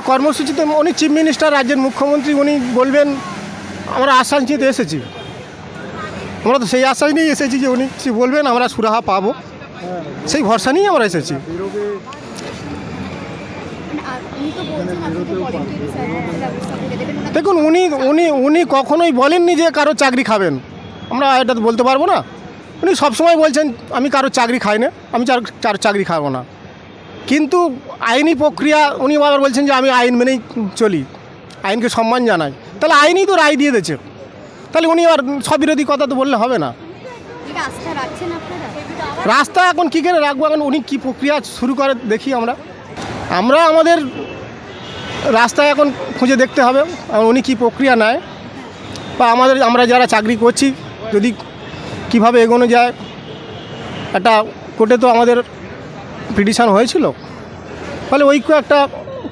ওনার কর্মসূচিতে উনি chief minister রাজ্যের মুখ্যমন্ত্রী, উনি বলবেন, আমরা আশ্বাস নিতে এসেছি। আমরা তো সেই আশ্বাস নিয়েই এসেছি যে উনি কিছু বলবেন, আমরা সুরাহা পাবো। সেই ভরসা নিয়েই আমরা এসেছি। দেখুন, উনি উনি উনি কখনোই বলেননি যে কারও চাকরি খাবেন। আমরা এটা বলতে পারব না। উনি সবসময় বলছেন, আমি কারও চাকরি খাই না, আমি চাকরি খাব না। কিন্তু আইনি প্রক্রিয়া, উনি আবার বলছেন যে আমি আইন মেনেই চলি, আইনকে সম্মান জানাই। তাহলে আইনই তো রায় দিয়ে দিয়েছে। তাহলে উনি আর স্ববিরোধী কথা তো বললে হবে না। রাস্তা এখন কী করে রাখব? এখন উনি কী প্রক্রিয়া শুরু করে দেখি আমরা। আমরা আমাদের রাস্তা এখন খুঁজে দেখতে হবে উনি কী প্রক্রিয়া নেয়। বা আমাদের, আমরা যারা চাকরি করছি, যদি কীভাবে এগোনো যায়, একটা কোর্টে তো আমাদের পিটিশান হয়েছিল? ফলে ঐক্য একটা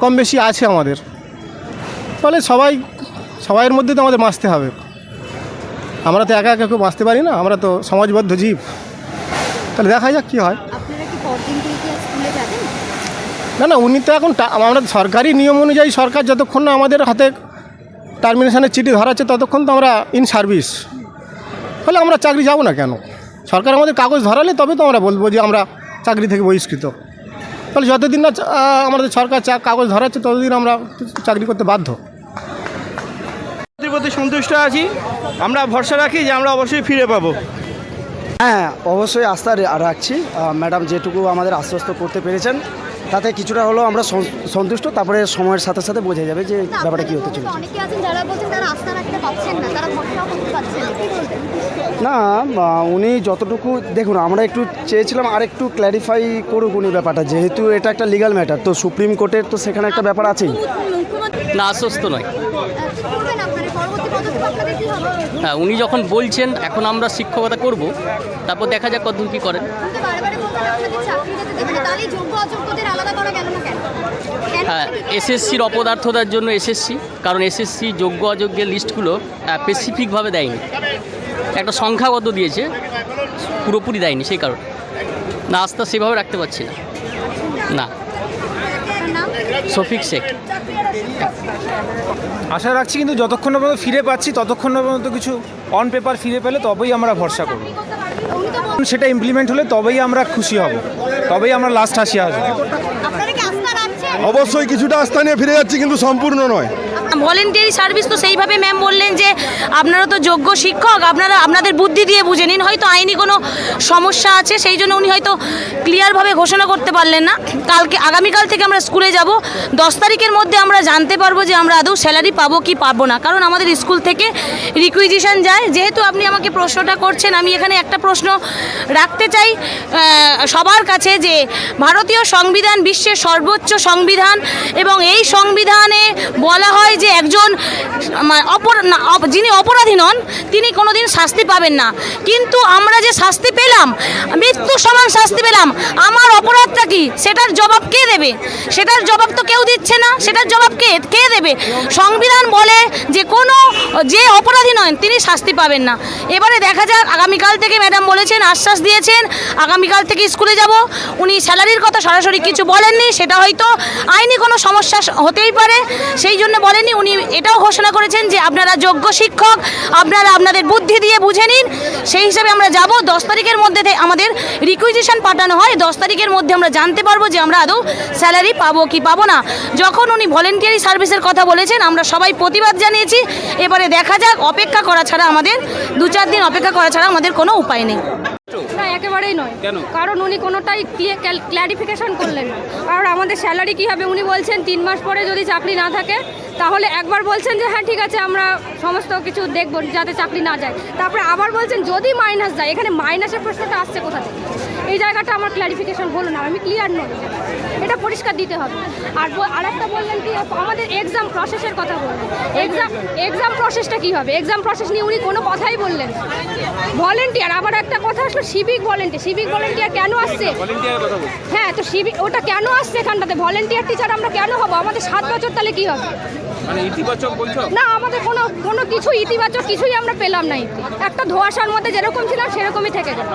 কম বেশি আছে আমাদের। ফলে সবাই সবাইয়ের মধ্যে তো আমাদের বাঁচতে হবে। আমরা তো একা একা কেউ বাঁচতে পারি না আমরা তো সমাজবদ্ধ জীব। তাহলে দেখা যাক কী হয়। না না উনি তো এখন আমরা সরকারি নিয়ম অনুযায়ী সরকার যতক্ষণ না আমাদের হাতে টার্মিনেশনের চিঠি ধরাচ্ছে ততক্ষণ তো আমরা ইন সার্ভিস ফলে আমরা চাকরি যাব না কেন? সরকার আমাদের কাগজ ধরালে তবে তো আমরা বলব যে আমরা চাকরি থেকে বহিষ্কৃত। তাহলে যতদিন না চা- আমাদের সরকার চা কাগজ ধরাচ্ছে ততদিন আমরা চাকরি করতে বাধ্য। প্রতি সন্তুষ্ট আছি। আমরা ভরসা রাখি যে আমরা অবশ্যই ফিরে পাবো। হ্যাঁ অবশ্যই আস্থা রাখছি। ম্যাডাম যেটুকু আমাদের আশ্বস্ত করতে পেরেছেন তাতে কিছুটা হলেও আমরা সন- সন্তুষ্ট তারপরে সময়ের সাথে সাথে বোঝা যাবে যে ব্যাপারটা কী হতে চলেছে। না উনি যতটুকু দেখুন আমরা একটু চেয়েছিলাম আর একটু ক্ল্যারিফাই করুক উনি ব্যাপারটা যেহেতু এটা একটা লিগাল ম্যাটার তো সুপ্রিম কোর্টের তো সেখানে একটা ব্যাপার আছেই। না আশ্বস্ত নয়। হ্যাঁ উনি যখন বলছেন এখন আমরা শিক্ষকতা করব তারপর দেখা যাক কতদূর কী করেন। হ্যাঁ এসএসসির অপদার্থতার জন্য এসএসসি কারণ এসএসসি যোগ্য অযোগ্যের লিস্টগুলো স্পেসিফিকভাবে দেয়নি। একটা সংখ্যাগত দিয়েছে পুরোপুরি দেয়নি সেই কারণে। না আস্থা সেভাবে রাখতে পারছি না। না। শফিক শেখ। আশা রাখছি কিন্তু যতক্ষণ পর্যন্ত ফিরে পাচ্ছি ততক্ষণ না পর্যন্ত কিছু অন পেপার ফিরে পেলে তবেই আমরা ভরসা করব। সেটা ইমপ্লিমেন্ট হলে তবেই আমরা খুশি হব। তবেই আমরা লাস্ট হাসি আসব অবশ্যই কিছুটা আস্থা নিয়ে ফিরে যাচ্ছি কিন্তু সম্পূর্ণ নয়। ভলেন্টিয়ারি সার্ভিস তো সেইভাবে ম্যাম বললেন যে আপনারা তো যোগ্য শিক্ষক, আপনারা, আপনাদের বুদ্ধি দিয়ে বুঝে নিন। হয়তো আইনি কোনো সমস্যা আছে, সেই জন্য উনি হয়তো ক্লিয়ারভাবে ঘোষণা করতে পারলেন না। কালকে, আগামীকাল থেকে আমরা স্কুলে যাব। দশ তারিখের মধ্যে আমরা জানতে পারব যে আমরা আদৌ স্যালারি পাবো কি পাবো না। কারণ আমাদের স্কুল থেকে রিকুইজিশন যায়। যেহেতু আপনি আমাকে প্রশ্নটা করছেন, আমি এখানে একটা প্রশ্ন রাখতে চাই সবার কাছে যে ভারতীয় সংবিধান বিশ্বের সর্বোচ্চ সংবিধান এবং এই সংবিধানে বলা হয় যে একজন অপর যিনি অপরাধী নন, তিনি কোনোদিন শাস্তি পাবেন না। কিন্তু আমরা যে শাস্তি পেলাম, মৃত্যু সমান শাস্তি পেলাম, আমার অপরাধটা কি? সেটার জবাব কে দেবে? সেটার জবাব তো কেউ দিচ্ছে না। সেটার জবাব কে কে দেবে? সংবিধান বলে যে কোনো, যে অপরাধী নয় তিনি শাস্তি পাবেন না। এবারে দেখা যাক, আগামীকাল থেকে ম্যাডাম বলেছেন, আশ্বাস দিয়েছেন, আগামীকাল থেকে স্কুলে যাব। উনি স্যালারির কথা সরাসরি কিছু বলেননি, সেটা হয়তো আইনি কোনো সমস্যা হতেই পারে। সেই জন্য বলেনি উনি এটাও ঘোষণা করেছেন যে আপনারা যোগ্য শিক্ষক, আপনারা আপনাদের বুদ্ধি দিয়ে বুঝে নিন। সেই হিসাবে আমরা যাব। দশ তারিখের মধ্যে আমাদের রিকুইজিশন পাঠানো হয়। দশ তারিখের মধ্যে আমরা জানতে পারব যে আমরা আদৌ স্যালারি পাবো কি পাবো না। যখন উনি ভলেন্টিয়ারি সার্ভিসের কথা বলেছেন, আমরা সবাই প্রতিবাদ জানিয়েছি। এবারে দেখা যাক, অপেক্ষা করা ছাড়া আমাদের দু চার দিন অপেক্ষা করা ছাড়া আমাদের কোনো উপায় নেই। একেবারেই নয়। কেন? কারণ উনি কোনোটাই ক্ল্যারিফিকেশন করলেন না। আর আমাদের স্যালারি কী হবে? উনি বলছেন তিন মাস পরে যদি চাকরি না থাকে তাহলে একবার বলছেন যে হ্যাঁ ঠিক আছে আমরা সমস্ত কিছু দেখব যাতে চাকরি না যায়। তারপরে আবার বলছেন যদি মাইনাস যায়। এখানে মাইনাসের প্রশ্নটা আসছে কোথা থেকে? এই জায়গাটা আমার ক্ল্যারিফিকেশন বলুন আমি ক্লিয়ার নই। এটা পরিষ্কার দিতে হবে। আর ব- আরেকটা বললেন কি আমাদের এক্সাম প্রসেসের কথা বললেন। এক্সাম এক্সাম প্রসেসটা কী হবে? এক্সাম প্রসেস নিয়ে উনি কোনো কথাই বললেন ভলেন্টিয়ার আবার একটা কথা আসলো সিভিক ভলেন্টিয়ার সিভিক ভলেন্টিয়ার কেন আসছে? হ্যাঁ তো সিভিক ওটা কেন আসছে এখানটাতে? ভলেন্টিয়ার টিচার আমরা কেন হব? আমাদের সাত বছর তাহলে কি হবে? মানে না আমাদের কোনো কোনো কিছু ইতিবাচক কিছুই আমরা পেলাম না একটা ধোয়াশার মধ্যে যেরকম ছিলাম সেরকমই থেকে গেল।